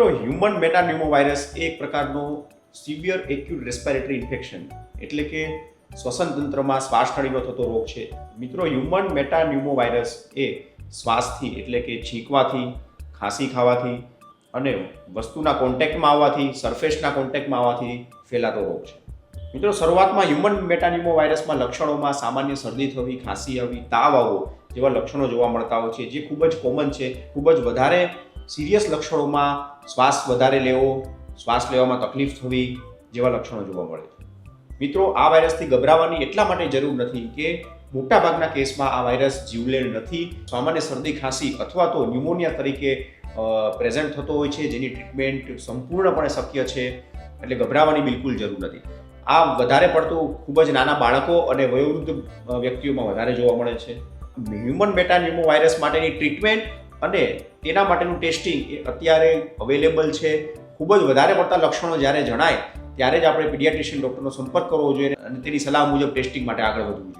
મિત્રો human મેટાન્યુમો virus એક પ્રકારનો સિવિયર એક્યુટ રેસ્પિરેટરી ઇન્ફેક્શન એટલે કે શ્વસન તંત્રમાં શ્વાસનળીનો થતો રોગ છે. મિત્રો હ્યુમન મેટાન્યુમો વાયરસ એ શ્વાસથી, એટલે કે છીંકવાથી, ખાંસી ખાવાથી અને વસ્તુના કોન્ટેક્ટમાં આવવાથી સરફેસના કોન્ટેક્ટમાં આવવાથી ફેલાતો રોગ છે. મિત્રો, શરૂઆતમાં હ્યુમન મેટાન્યુમો વાયરસમાં લક્ષણોમાં સામાન્ય શરદી થવી, ખાંસી આવવી તાવ આવવો જેવા લક્ષણો જોવા મળતા હોય છે, જે ખૂબ જ કોમન છે. ખૂબ જ વધારે સિરિયસ લક્ષણોમાં શ્વાસ વધારે લેવો, શ્વાસ લેવામાં તકલીફ થવી જેવા લક્ષણો જોવા મળે છે. મિત્રો, આ વાયરસથી ગભરાવાની એટલા માટે જરૂર નથી કે મોટાભાગના કેસમાં આ વાયરસ જીવલેણ નથી. સામાન્ય શરદી, ખાંસી અથવા તો ન્યુમોનિયા તરીકે પ્રેઝન્ટ થતો હોય છે, જેની ટ્રીટમેન્ટ સંપૂર્ણપણે શક્ય છે એટલે ગભરાવાની બિલકુલ જરૂર નથી. આ વધારે પડતું ખૂબ જ નાના બાળકો અને વયોવૃદ્ધ વ્યક્તિઓમાં વધારે જોવા મળે છે. હ્યુમન મેટાન્યુમો વાયરસ માટેની ટ્રીટમેન્ટ અને તેના માટેનું ટેસ્ટિંગ એ અત્યારે અવેલેબલ છે. ખૂબ જ વધારે પડતા લક્ષણો જ્યારે જણાય, ત્યારે જ આપણે પીડિયાટ્રિશિયન ડૉક્ટરનો સંપર્ક કરવો જોઈએ અને તેની સલાહ મુજબ ટેસ્ટિંગ માટે આગળ વધવું જોઈએ.